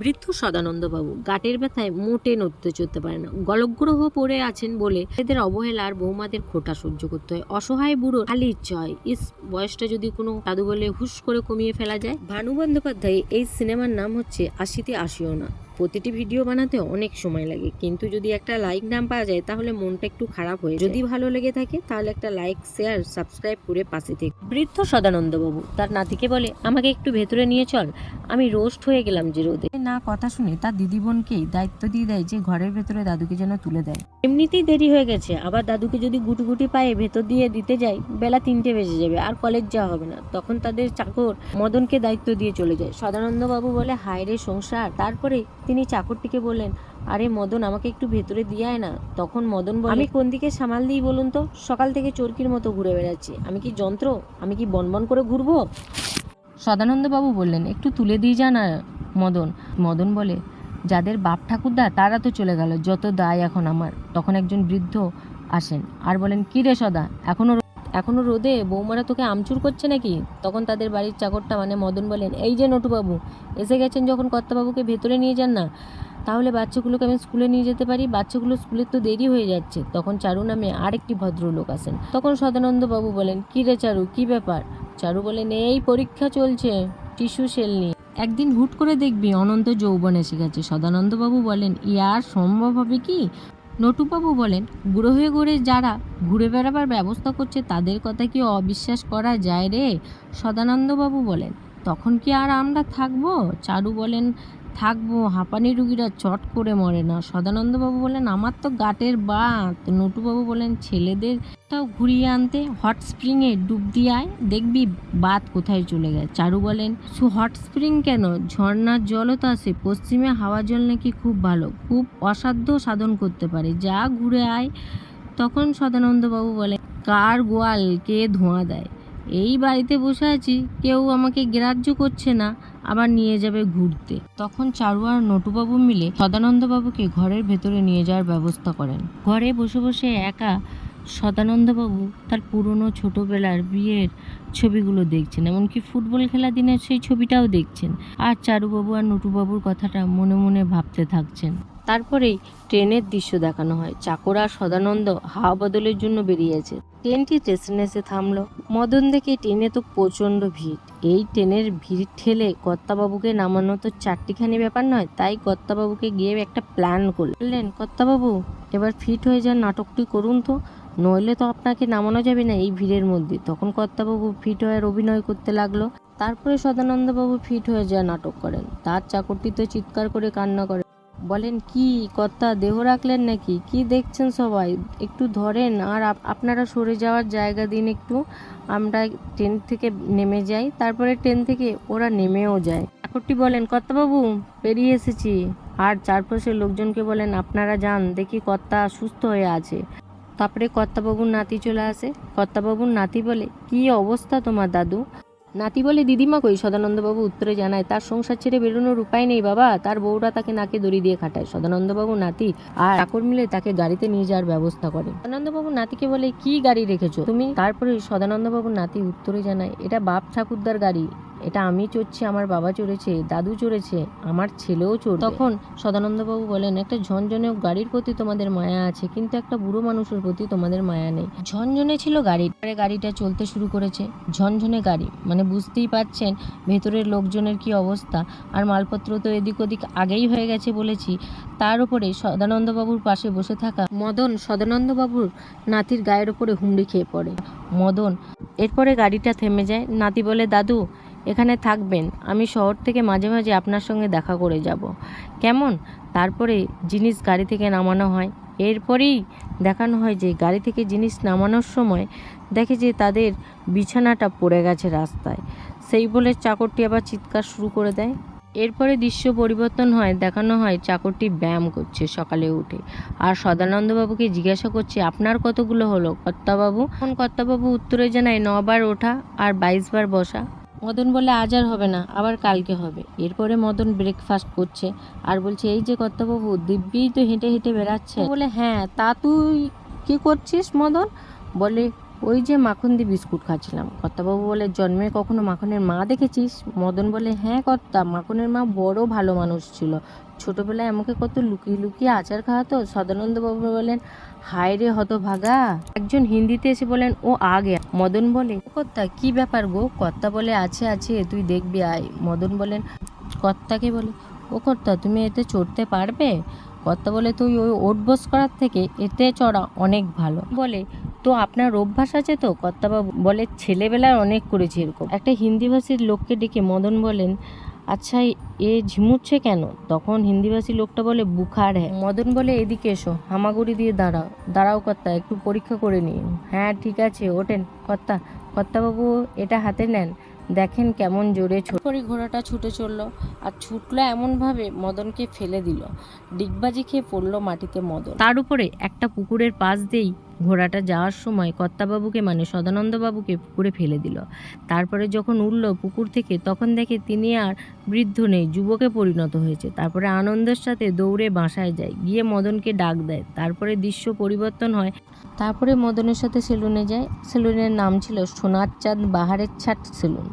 বৃদ্ধ সদানন্দবাবু, গাটের ব্যথায় মোটে নড়তে চড়তে পারে না। গলগ্রহ পড়ে আছেন বলে এদের অবহেলার বৌমাদের খোটা সহ্য করতে হয়। অসহায় বুড়ো খালি ইচ্ছা হয় ইস, বয়সটা যদি কোনো দাদু বলে হুশ করে কমিয়ে ফেলা যায়? ভানু বন্দ্যোপাধ্যায় এই সিনেমার নাম হচ্ছে আশিতে আসিও না। প্রতিটি ভিডিও বানাতে অনেক সময় লাগে। কিন্তু যদি একটা লাইক নাম পাওয়া যায় তাহলে মনটা একটু খারাপ হয়ে যদি ভালো লেগে থাকে তাহলে একটা লাইক শেয়ার সাবস্ক্রাইব করে পাশে থেকে। বৃদ্ধ সদানন্দবাবু তার নাতিকে বলে আমাকে একটু ভেতরে নিয়ে চল। আমি রোস্ট হয়ে গেলাম যে রোদে। না কথা শুনে তার দিদি বোনকেই দায়িত্ব দিয়ে দেয় যে ঘরের ভেতরে দাদুকে যেন তুলে দেয়। এমনিতেই দেরি হয়ে গেছে। আবার দাদুকে যদি গুটি গুটি পায়ে ভেতর দিয়ে দিতে যাই বেলা তিনটে বেজে যাবে আর কলেজ যাওয়া হবে না। তখন তাদের চাকর মদনকে দায়িত্ব দিয়ে চলে যায়। সদানন্দ বাবু বলে হায় রে সংসার! তারপরে তিনি চাকরটিকে বললেন আরে মদন আমাকে একটু ভেতরে দিয়ে আয় না। তখন মদন বলে আমি কোন দিকে সামাল দিই বলুন তো? সকাল থেকে চরকির মতো ঘুরে বেড়াচ্ছি। আমি কি যন্ত্র? আমি কি বনবন করে ঘুরবো? সদানন্দবাবু বললেন একটু তুলে দিয়ে যা না মদন। মদন বলে যাদের বাপ ঠাকুরদা তারা তো চলে গেল যত দায় এখন আমার। তখন একজন বৃদ্ধ আসেন আর বলেন কি রে সদা এখনও রো- এখনও রোদে বৌমারা তোকে আমচুর করছে নাকি? তখন তাদের বাড়ির চাকরটা মানে মদন বলেন, এই যে নটুবাবু, এসে গেছেন যখন কর্তাবাবুকে ভেতরে নিয়ে যান না, তাহলে বাচ্চাগুলোকে আমি স্কুলে নিয়ে যেতে পারি, বাচ্চাগুলো স্কুলের তো দেরি হয়ে যাচ্ছে। তখন চারু নামে আরেকটি ভদ্রলোক আসেন। তখন সদানন্দবাবু বলেন, কি রে চারু, কি ব্যাপার? চারু বলেন, এই পরীক্ষা চলছে, টিস্যু সেল নিয়ে। একদিন হুট করে দেখবি অনন্ত যৌবন এসে গেছে। সদানন্দবাবু বলেন, ইয়ার সম্ভব হবে কি? নটুবাবু বলেন, বুড়ো হয়ে যারা ঘুরে বেড়াবার ব্যবস্থা করছে, তাদের কথা কি অবিশ্বাস করা যায় রে? সদানন্দবাবু বলেন, তখন কি আর আমরা থাকব? চারু বলেন থাকব, হাঁপানি রুগীরা চট করে মরে না। সদানন্দবাবু বলেন আমার তো গাটের বাত। নটুবাবু বলেন ছেলেদের তাও ঘুরিয়ে আনতে হট স্প্রিংয়ে ডুব দিয়ে আয়, দেখবি বাত কোথায় চলে গেছে। চারু বলেন, সু হট স্প্রিং কেন? ঝর্ণার জলও তো আসে পশ্চিমে হাওয়া জল নাকি খুব ভালো, খুব অসাধ্য সাধন করতে পারে। যা ঘুরে আয়। তখন সদানন্দবাবু বলে কার গোয়াল, কে ধোঁয়া দেয়? এই বাড়িতে বসে আছি, কেউ আমাকে গ্রাহ্য করছে না। আবার নিয়ে যাবে ঘুরতে। তখন চারু আর নটুবাবু মিলে সদানন্দবাবুকে ঘরের ভেতরে নিয়ে যাওয়ার ব্যবস্থা করেন। ঘরে বসে বসে একা সদানন্দবাবু তার পুরনো ছোটবেলার বিয়ের ছবিগুলো দেখছেন, এমনকি ফুটবল খেলা দিনের সেই ছবিটাও দেখছেন। আর চারুবাবু আর নটুবাবুর কথাটা মনে মনে ভাবতে থাকছেন। তারপরেই ট্রেনের দৃশ্য দেখানো হয়। চাকর আর সদানন্দ হাওয়া বদলের জন্য বেরিয়েছে ট্রেনটি স্টেশনে এসে থামলো। মদন দেখে ট্রেনে তো প্রচণ্ড ভিড়। এই ট্রেনের ভিড় ঠেলে কর্তাবাবুকে নামানো তো চারটিখানি ব্যাপার নয়, তাই কর্তাবাবুকে গিয়ে একটা প্ল্যান করলেন। কর্তাবাবু, এবার ফিট হয়ে যান নাটকটি করুন তো। নইলে তো আপনাকে নামানো যাবে না এই ভিড়ের মধ্যে। তখন কর্তাবাবু ফিট হয়ে অভিনয় করতে লাগল। তারপরে সদানন্দবাবু ফিট হয়ে যায় নাটক করেন। তার চাকরটি তো চিৎকার করে কান্না করে। বলেন, কি কর্তা দেহ রাখলেন নাকি? কি দেখছেন সবাই? একটু ধরেন, আর আপ- আপনারা সরে যাওয়ার জায়গা দিন একটু। আমরা ট্রেন থেকে নেমে যাই, তারপরে ট্রেন থেকে ওরা নেমেও যায়। চাকরটি বলেন কর্তাবাবু পেরিয়ে এসেছি। আর চারপাশের লোকজনকে বলেন, আপনারা যান, দেখি কর্তা সুস্থ হয়ে আছে। তারপরে কর্তাবাবুর নাতি চলে আসে। কর্তাবাবুর নাতি বলে, কি অবস্থা তোমার দাদু? নাতি বলে দিদিমা কই? সদানন্দবাবু উত্তরে জানায়, তার সংসার ছেড়ে বেরোনোর উপায় নেই বাবা। তার বউরা তাকে নাকে দড়ি দিয়ে খাটায়। সদানন্দবাবু নাতি আর চাকর মিলে তাকে গাড়িতে নিয়ে যাওয়ার ব্যবস্থা করে সদানন্দবাবু নাতিকে বলে, কি গাড়ি রেখেছো? তুমি তারপরে সদানন্দবাবু নাতি উত্তরে জানায়, এটা বাপ ঠাকুরদার গাড়ি। এটা আমি চড়ছি, আমার বাবা চড়েছে, দাদু চড়েছে, আমার ছেলেও চড়বে। তখন সদানন্দবাবু বলেন, একটা ঝনঝনে গাড়ির প্রতি তোমাদের মায়া আছে, কিন্তু একটা বুড়ো মানুষের প্রতি তোমাদের মায়া নেই। ঝনঝনে ছিল গাড়ি। গাড়িটা চলতে শুরু করেছে। ঝনঝনে গাড়ি। মানে বুঝতেই পারছেন ভেতরের লোকজনের কি অবস্থা। আর মালপত্র তো এদিক ওদিক আগেই হয়ে গেছে বলেছি। তার উপরে সদানন্দবাবুর পাশে বসে থাকা মদন সদানন্দবাবুর নাতির গায়ের ওপরে হুমড়ি খেয়ে পড়ে। মদন, এরপরে গাড়িটা থেমে যায়। নাতি বলে, দাদু এখানে থাকবেন। আমি শহর থেকে মাঝে মাঝে আপনার সঙ্গে দেখা করে যাব। কেমন? তারপরে জিনিস গাড়ি থেকে নামানো হয়। এরপরেই দেখানো হয় যে গাড়ি থেকে জিনিস নামানোর সময় দেখে যে তাদের বিছানাটা পড়ে গেছে রাস্তায়। সেই বলে চাকরটি আবার চিৎকার শুরু করে দেয়। এরপরে দৃশ্য পরিবর্তন হয়, দেখানো হয় চাকরটি ব্যায়াম করছে সকালে উঠে। আর সদানন্দবাবুকে জিজ্ঞাসা করছে, আপনার কতগুলো হলো কর্তাবাবু? কর্তাবাবু উত্তরে জানায়, নবার ওঠা আর বাইশবার বসা। মদন বলে আজ আর হবে না, আবার কালকে হবে। এরপরে মদন ব্রেকফাস্ট করছে আর বলছে, এই যে কর্তাবাবু দিব্যিই তো হেঁটে হেঁটে বেড়াচ্ছে। বলে হ্যাঁ তা তুই কি করছিস মদন? বলে ওই যে মাখন দিয়ে বিস্কুট খাচ্ছিলাম। কর্তাবাবু বলে, জন্মে কখনো মাখনের মা দেখেছিস? মদন বলে হ্যাঁ কর্তা, মাখনের মা বড় ভালো মানুষ ছিল। ছোটবেলায় আমাকে কত লুকিয়ে লুকিয়ে আচার খাওয়াতো? সদানন্দবাবু বলেন, হায় রে হতভাগা। একজন হিন্দিতে এসে বলেন, ও আগে। মদন বলে কর্তা, কি ব্যাপার গো? কর্তা বলে, আছে আছে, তুই দেখবি, আয়। মদন বলেন, কর্তাকে বলে, ও কর্তা, তুমি এতে চড়তে পারবে? কর্তা বলে তুই ওই ওট বস করার থেকে এতে চড়া অনেক ভালো। বলে, তো আপনার অভ্যাস আছে তো? কর্তাবাবু বলে, ছেলেবেলায় অনেক করেছি এরকম। একটা হিন্দিভাষীর লোককে ডেকে মদন বলেন আচ্ছা এ ঝিমুচ্ছে কেন? তখন হিন্দিভাষী লোকটা বলে, বুখার হ্যাঁ মদন বলে, এদিকে এসো, হামাগুড়ি দিয়ে দাঁড়াও। দাঁড়াও কর্তা, একটু পরীক্ষা করে নিই। হ্যাঁ ঠিক আছে, ওঠেন। কর্তা, কর্তাবাবু, এটা হাতে নেন। দেখেন কেমন জোরে ছোট করে ঘোড়াটা ছুটে চলল আর ছুটলো এমনভাবে মদনকে ফেলে দিল। ডিগবাজি খেয়ে পড়ল মাটিতে মদন। তার উপরে একটা পুকুরের পাশ দিয়েই ঘোড়াটা যাওয়ার সময় কর্তাবাবুকে মানে সদানন্দবাবুকে পুকুরে ফেলে দিল। তারপরে যখন উঠল পুকুর থেকে, তখন দেখে তিনি আর বৃদ্ধ নেই, যুবকে পরিণত হয়েছে। তারপরে আনন্দের সাথে দৌড়ে বাসায় যায়, গিয়ে মদনকে ডাক দেয়। তারপরে দৃশ্য পরিবর্তন হয়। তারপরে মদনের সাথে সেলুনে যায়। সেলুনের নাম ছিল সোনার চাঁদ বাহারের ছাট সেলুন।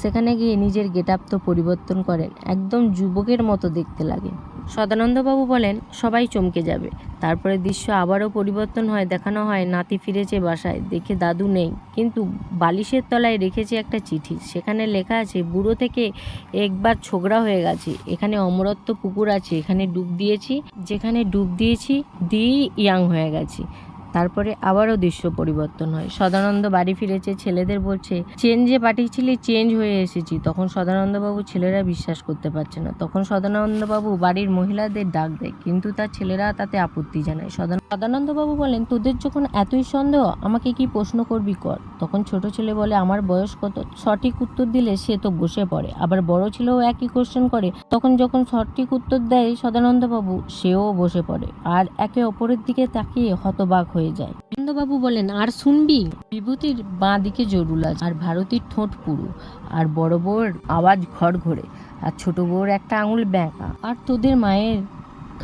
সেখানে গিয়ে নিজের গেট আপ তো পরিবর্তন করেন, একদম যুবকের মতো দেখতে লাগে। সদানন্দবাবু বলেন, সবাই চমকে যাবে। তারপরে দৃশ্য আবারও পরিবর্তন হয়, দেখানো হয়, নাতি ফিরেছে বাসায়, দেখে দাদু নেই। কিন্তু বালিশের তলায় রেখেছে একটা চিঠি, সেখানে লেখা আছে, বুড়ো থেকে একবার ছোকরা হয়ে গেছে। এখানে অমরত্ব পুকুর আছে, এখানে ডুব দিয়েছি, যেখানে ডুব দিয়েছি, দিয়েই ইয়াং হয়ে গেছি। তারপরে আবারও দৃশ্য পরিবর্তন হয়। সদানন্দ বাড়ি ফিরেছে, ছেলেদের বলছে, চেঞ্জে পাঠিয়েছিলি, চেঞ্জ হয়ে এসেছি। তখন সদানন্দবাবু ছেলেরা বিশ্বাস করতে পারছে না। তখন সদানন্দবাবু বাড়ির মহিলাদের ডাক দেয়, কিন্তু তার ছেলেরা তাতে আপত্তি জানায়। সদান সদানন্দবাবু বলেন, তোদের যখন এতই সন্দেহ, আমাকে কি প্রশ্ন করবি কর? তখন ছোট ছেলে বলে, আমার বয়স কত? সঠিক উত্তর দিলে সে তো বসে পড়ে। আবার বড় ছেলেও একই কোশ্চেন করে। তখন যখন সঠিক উত্তর দেয় সদানন্দবাবু, সেও বসে পড়ে। আর একে অপরের দিকে তাকিয়ে হতবাক হয়ে যায়। আনন্দবাবু বলেন, আর শুনবি? বিভূতির বাঁ দিকে জরুল আছে আর ভারতীর ঠোঁট পুরু, আর বড় বউর আওয়াজ ঘর ঘরে, আর ছোট বউর একটা আঙুল ব্যাঁকা, আর তোদের মায়ের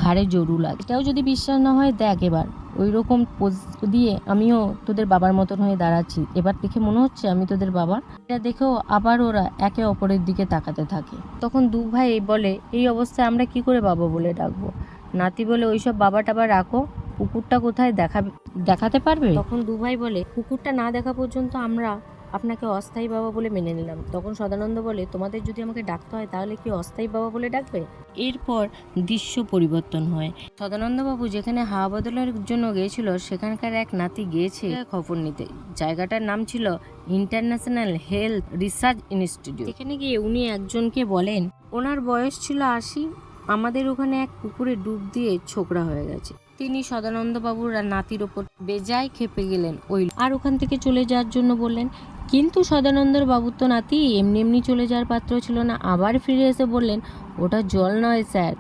ঘাড়ে জরুল আছে এটাও যদি বিশ্বাস না হয়, দেখ এবার, ওই রকম পোজ দিয়ে আমিও তোদের বাবার মতন হয়ে দাঁড়াচ্ছি। এবার দেখে মনে হচ্ছে আমি তোদের বাবা। এটা দেখেও আবার ওরা একে অপরের দিকে তাকাতে থাকে। তখন দু ভাই বলে, এই অবস্থায় আমরা কি করে বাবা বলে ডাকবো? নাতি বলে, ওইসব বাবা টাবা রাখো কুকুরটা কোথায় দেখা দেখাতে পারবে? তখন দুভাই বলে কুকুরটা না দেখা পর্যন্ত আমরা আপনাকে অস্থায়ী বাবা বলে মেনে নিলাম। তখন সদানন্দ বলে তোমাদের যদি আমাকে ডাকতে হয় তাহলে কি অস্থায়ী বাবা বলে ডাকবে? এরপর দৃশ্য পরিবর্তন হয়। সদানন্দবাবু যেখানে হাওয়া বদলের জন্য গিয়েছিল সেখানকার এক নাতি গিয়েছে খবর নিতে। জায়গাটার নাম ছিল ইন্টারন্যাশনাল হেলথ রিসার্চ ইনস্টিটিউট। এখানে গিয়ে উনি একজনকে বলেন ওনার বয়স ছিল আশি আমাদের ওখানে এক পুকুরে ডুব দিয়ে ছোকরা হয়ে গেছে। তিনি সদানন্দবাবুর নাতির ওপর বেজায় খেপে গেলেন ওই আর ওখান থেকে চলে যাওয়ার জন্য বললেন, কিন্তু সদানন্দর বাবুর তো নাতি এমনি এমনি চলে যাওয়ার পাত্র ছিল না। আবার ফিরে এসে বললেন, ওটা জল নয় স্যার।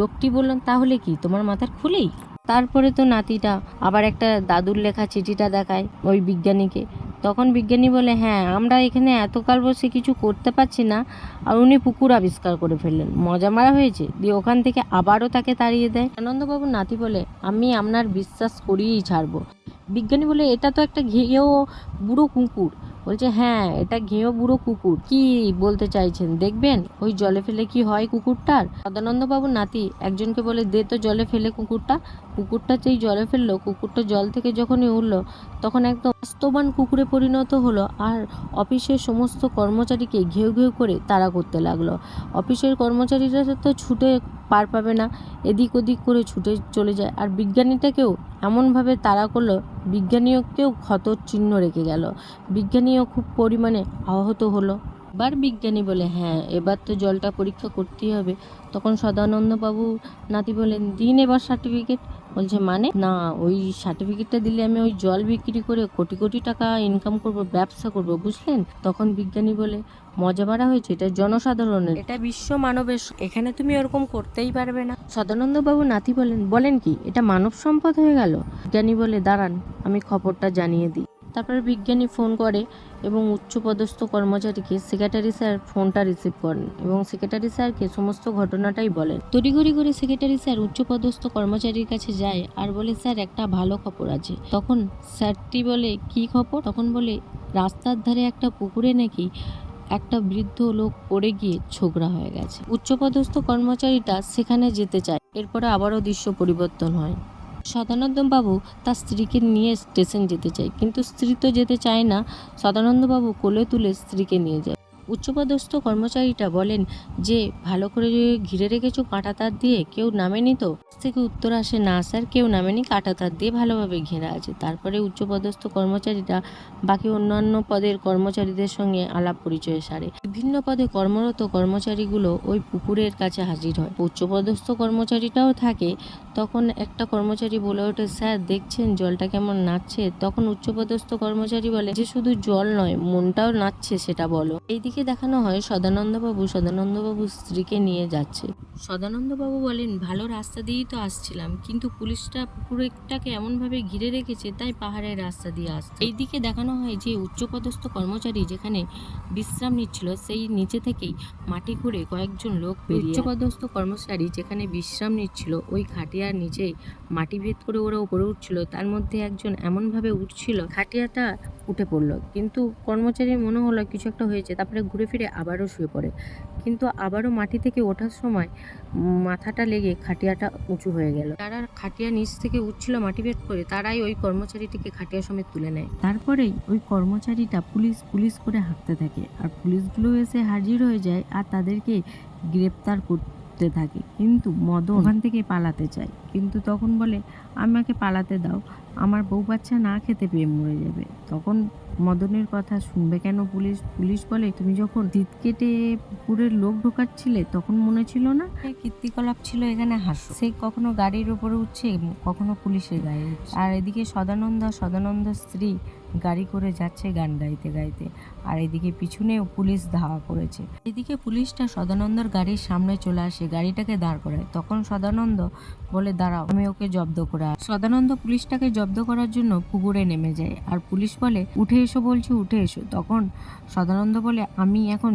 লোকটি বললেন, তাহলে কি, তোমার মাথার খুলেই তারপরে তো নাতিটা আবার একটা দাদুর লেখা চিঠিটা দেখায় ওই বিজ্ঞানীকে। তখন বিজ্ঞানী বলে হ্যাঁ আমরা এখানে এতকাল বসে কিছু করতে পারছি না। আর উনি পুকুর আবিষ্কার করে ফেললেন। মজা মারা হয়েছে। দিয়ে ওখান থেকে আবারও তাকে তাড়িয়ে দেয়। আনন্দবাবু নাতি বলে, আমি আপনার বিশ্বাস করিয়েই ছাড়বো। বিজ্ঞানী বলে, এটা তো একটা ঘেয়েও বুড়ো কুকুর। বলছে হ্যাঁ এটা ঘেয়েও বুড়ো কুকুর। কি বলতে চাইছেন? দেখবেন, ওই জলে ফেলে কি হয় কুকুরটার? সদানন্দবাবুর নাতি একজনকে বলে, দে তো জলে ফেলে কুকুরটা। কুকুরটা যেই জলে ফেলল, কুকুরটা জল থেকে যখনই উঠল, তখন একদম বাস্তবান কুকুরে পরিণত হলো আর অফিসের সমস্ত কর্মচারীকে ঘেউ ঘেউ করে তাড়া করতে লাগল। অফিসের কর্মচারীরা তো ছুটে পার পাবে না, এদিক ওদিক করে ছুটে চলে যায় আর বিজ্ঞানীটাকেও এমনভাবে তাড়া করল, বিজ্ঞানীকেও ক্ষত চিহ্ন রেখে গেল। বিজ্ঞানীও খুব পরিমাণে আহত হলো। এবার বিজ্ঞানী বলে হ্যাঁ এবার তো জলটা পরীক্ষা করতেই হবে। তখন সদানন্দবাবু নাতি বলেন দিন এবার সার্টিফিকেট। বলছে মানে? না ওই সার্টিফিকেটটা দিলে আমি ওই জল বিক্রি করে কোটি কোটি টাকা ইনকাম করব ব্যবসা করব বুঝলেন? তখন বিজ্ঞানী বলে মজা মারা হয়েছে এটা জনসাধারণের। এটা বিশ্ব মানবের এখানে তুমি ওরকম করতেই পারবে না। সদানন্দ বাবু নাতি বলেন বলেন কি এটা মানব সম্পদ হয়ে গেল? বিজ্ঞানী বলে দাঁড়ান আমি খবরটা জানিয়ে দিই। তারপরে বিজ্ঞানী ফোন করে এবং উচ্চপদস্থ কর্মচারীকে সেক্রেটারি স্যার ফোনটা রিসিভ করেন এবং সেক্রেটারি স্যারকে সমস্ত ঘটনাটাই বলেন। তড়িঘড়ি করে সেক্রেটারি স্যার উচ্চপদস্থ কর্মচারীর কাছে যায় আর বলে, স্যার, একটা ভালো খবর আছে। তখন স্যারটি বলে, কি খবর? তখন বলে, রাস্তার ধারে একটা পুকুরে নাকি একটা বৃদ্ধ লোক পড়ে গিয়ে ছোকরা হয়ে গেছে। উচ্চপদস্থ কর্মচারীটা সেখানে যেতে চায়। এরপরে আবারও দৃশ্য পরিবর্তন হয়। সদানন্দ বাবু তার স্ত্রীকে নিয়ে স্টেশন যেতে চায়। কিন্তু স্ত্রী তো যেতে চায় না। সদানন্দবাবু কোলে তুলে স্ত্রীকে নিয়ে যায়। উচ্চপদস্থ কর্মচারীটা বলেন যে, ভালো করে ঘিরে রেখেছো কাঁটা তার দিয়ে, কেউ নামেনি তো? থেকে উত্তর আসে, না স্যার, কেউ নামেনি, কাঁটা তার দিয়ে ভালোভাবে ঘেরা আছে। তারপরে উচ্চপদস্থ কর্মচারীরা বাকি অন্যান্য পদের কর্মচারীদের সঙ্গে আলাপ পরিচয় সারে। বিভিন্ন পদে কর্মরত কর্মচারীগুলো ওই পুকুরের কাছে হাজির হয়। উচ্চপদস্থ কর্মচারীটাও থাকে। তখন একটা কর্মচারী বলে ওঠে, স্যার, দেখছেন, জলটা কেমন নাচছে? তখন উচ্চপদস্থ কর্মচারী বলে, যে শুধু জল নয়, মনটাও নাচছে, সেটা বলো। এইদিকে দেখানো হয় সদানন্দবাবু। সদানন্দবাবু স্ত্রীকে নিয়ে যাচ্ছে। সদানন্দবাবু বলেন, ভালো রাস্তা দিয়েই তো আসছিলাম, কিন্তু পুলিশটা পুকুরটাকে এমনভাবে ঘিরে রেখেছে, তাই পাহাড়ের রাস্তা দিয়ে আসছে। এইদিকে দেখানো হয় যে উচ্চপদস্থ কর্মচারী যেখানে বিশ্রাম নিচ্ছিল, সেই নিচে থেকেই মাটি খুঁড়ে কয়েকজন লোক উচ্চপদস্থ কর্মচারী যেখানে বিশ্রাম নিচ্ছিল, ওই খাটিয়ার নিচেই মাটি ভেদ করে ওরা উপরে উঠছিল। তার মধ্যে একজন এমনভাবে উঠছিল, খাটিয়াটা উঠে পড়ল। কিন্তু কর্মচারীর মনে হলো, কিছু একটা হয়েছে। তারপরে ঘুরে ফিরে আবারও শুয়ে পড়ে। কিন্তু আবারও মাটি থেকে ওঠার সময় মাথাটা লেগে খাটিয়াটা উঁচু হয়ে গেল। তারা খাটিয়া নিচ থেকে উঠছিল মাটি ভেদ করে, তারাই ওই কর্মচারীটিকে খাটিয়া সমেত তুলে নেয়। তারপরেই ওই কর্মচারীটা পুলিশ পুলিশ করে হাঁটতে থাকে। আর পুলিশগুলো এসে হাজির হয়ে যায় আর তাদেরকে গ্রেপ্তার করতে থাকে। কিন্তু মদন ওখান থেকে পালাতে চায় কিন্তু তখন বলে আমাকে পালাতে দাও। আমার বউ বাচ্চা না খেতে পেয়ে মরে যাবে। তখন মদনের কথা শুনবে কেন পুলিশ? পুলিশ বলে তুমি যখন জিত কেটে পুকুরের লোক ঢোকাচ্ছিলে তখন মনে ছিল না? কীর্তিকলাপ ছিল এখানে হাসো সে কখনো গাড়ির উপরে উঠছে কখনো পুলিশের গায়ে আর এদিকে সদানন্দ সদানন্দ স্ত্রী গাড়ি করে যাচ্ছে গান গাইতে গাইতে। আর এদিকে পিছনেও পুলিশ ধাওয়া করেছে। এদিকে পুলিশটা সদানন্দর গাড়ির সামনে চলে আসে, গাড়িটাকে দাঁড় করায়। তখন সদানন্দ বলে, দাঁড়াও, আমি ওকে জব্দ করা সদানন্দ পুলিশটাকে জব্দ করার জন্য পুকুরে নেমে যায় আর পুলিশ বলে, উঠে এসো, বলছি, উঠে এসো। তখন সদানন্দ বলে, আমি এখন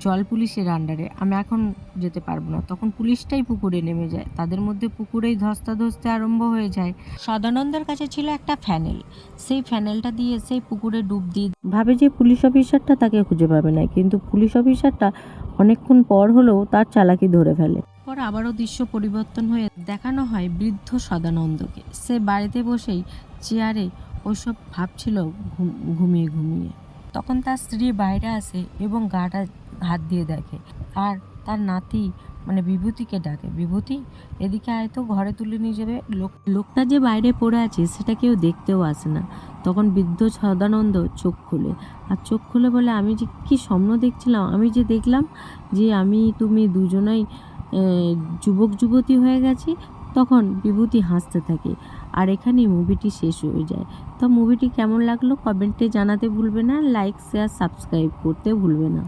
জল পুলিশের আন্ডারে, আমি এখন যেতে পারব না। তখন পুলিশটাই পুকুরে নেমে যায়। তাদের মধ্যে পুকুরেই ধস্তাধস্তি আরম্ভ হয়ে যায়। সদানন্দের কাছে ছিল একটা ফ্যানেল। সেই ফ্যানেলটা দিয়ে সেই পুকুরে ডুব দিয়ে ভাবে যে পুলিশ অফিসারটা তাকে খুঁজে পাবে না, কিন্তু পুলিশ অফিসারটা অনেকক্ষণ পর হলেও তার চালাকি ধরে ফেলে। পর আবারও দৃশ্য পরিবর্তন হয়ে দেখানো হয় বৃদ্ধ সদানন্দকে। সে বাড়িতে বসেই চেয়ারে ওসব ভাবছিল ঘুম- ঘুমিয়ে ঘুমিয়ে। তখন তার স্ত্রী বাইরে আসে এবং গাটা হাত দিয়ে দেখে। আর তার নাতি মানে বিভূতিকে ডাকে। বিভূতি, এদিকে আয় তো, ঘরে তুলে নিয়ে যাবে। লোক লোকটা যে বাইরে পড়ে আছে, সেটা কেউ দেখতেও আসে না। তখন বৃদ্ধ সদানন্দ চোখ খুলে। আর চোখ খুলে বলে, আমি যে কি স্বপ্ন দেখছিলাম? আমি যে দেখলাম যে আমি, তুমি দুজনাই যুবক যুবতী হয়ে গেছি। তখন বিভূতি হাসতে থাকে। আর এখানেই মুভিটি শেষ হয়ে যায়। তো মুভিটি কেমন লাগল? কমেন্টে জানাতে ভুলবে না। লাইক, শেয়ার, সাবস্ক্রাইব করতে ভুলবে না।